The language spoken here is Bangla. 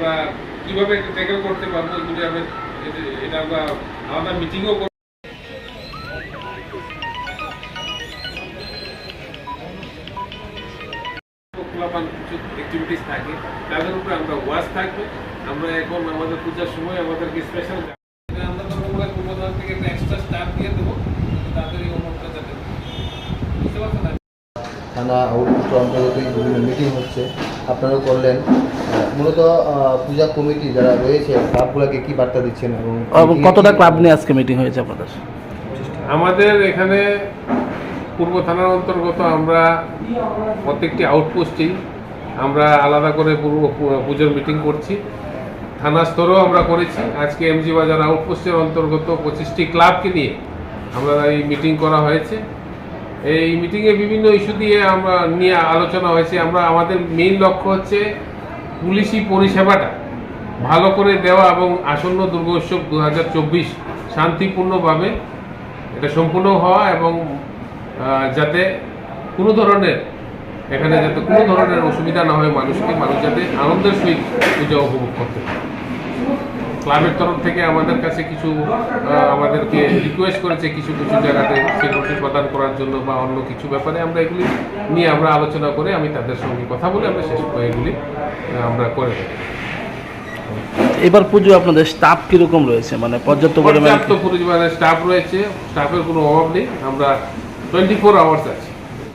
আমরা কীভাবে এটা ট্যাকেল করতে পারব এগুলি এটা- আমরা আলাদা মিটিংও করব। খোলাপান কিছু অ্যাক্টিভিটিস থাকে তাদের উপরে আমরা ওয়াচ থাকবে। আমরা এখন আমাদের পূজার সময় আমাদেরকে স্পেশাল আমরা তো থেকে একটা এক্সট্রা স্টাফ দিয়ে দেবো তাড়াতাড়ি অমরটা যাতে বুঝতে পারছেন না থানা আউটপোস্ট অন্তর্গত বিভিন্ন মিটিং হচ্ছে। আপনারাও করলেন। মূলত পূজা কমিটি যারা রয়েছে ক্লাবগুলোকে কি বার্তা দিচ্ছেন এবং এবং কতটা ক্লাব নিয়ে আজকে মিটিং হয়েছে আপনাদের? আমাদের এখানে পূর্ব থানার অন্তর্গত আমরা প্রত্যেকটি আউটপোস্টেই আমরা আলাদা করে পূর্ব পুজোর মিটিং করছি। থানা স্তরেও আমরা করেছি। আজকে এমজি বাজার আউটপোস্টের অন্তর্গত পঁচিশটি ক্লাবকে নিয়ে আমরা এই মিটিং করা হয়েছে। এই মিটিংয়ে বিভিন্ন ইস্যু দিয়ে আমরা নিয়ে আলোচনা হয়েছে। আমরা আমাদের মেইন লক্ষ্য হচ্ছে পুলিশি পরিষেবাটা ভালো করে দেওয়া এবং আসন্ন দুর্গোৎসব দু হাজার চব্বিশ শান্তিপূর্ণভাবে এটা সম্পূর্ণ হওয়া এবং যাতে কোনো ধরনের, এখানে যাতে কোনো ধরনের অসুবিধা না হয় মানুষকে, মানুষ যাতে আনন্দের সহিত পূজা উপভোগ করতে পারে। ক্লাবের তরফ থেকে আমাদের কাছে কিছু আমাদেরকে রিকোয়েস্ট করেছে কিছু কিছু জায়গাতে সিকিউরিটি প্রদান করার জন্য বা অন্য কিছু ব্যাপারে আমরা এগুলি নিয়ে আমরা আলোচনা করে আমি তাদের সঙ্গে কথা বলে আমরা শেষ করে এগুলি আমরা করে দেবো। এবার পুজো আপনাদের স্টাফ কীরকম রয়েছে? মানে পর্যাপ্ত পরিমাণে পর্যাপ্ত পরিমাণে স্টাফ রয়েছে স্টাফের কোনো অভাব নেই। আমরা টোয়েন্টি ফোর আওয়ার্স আছি।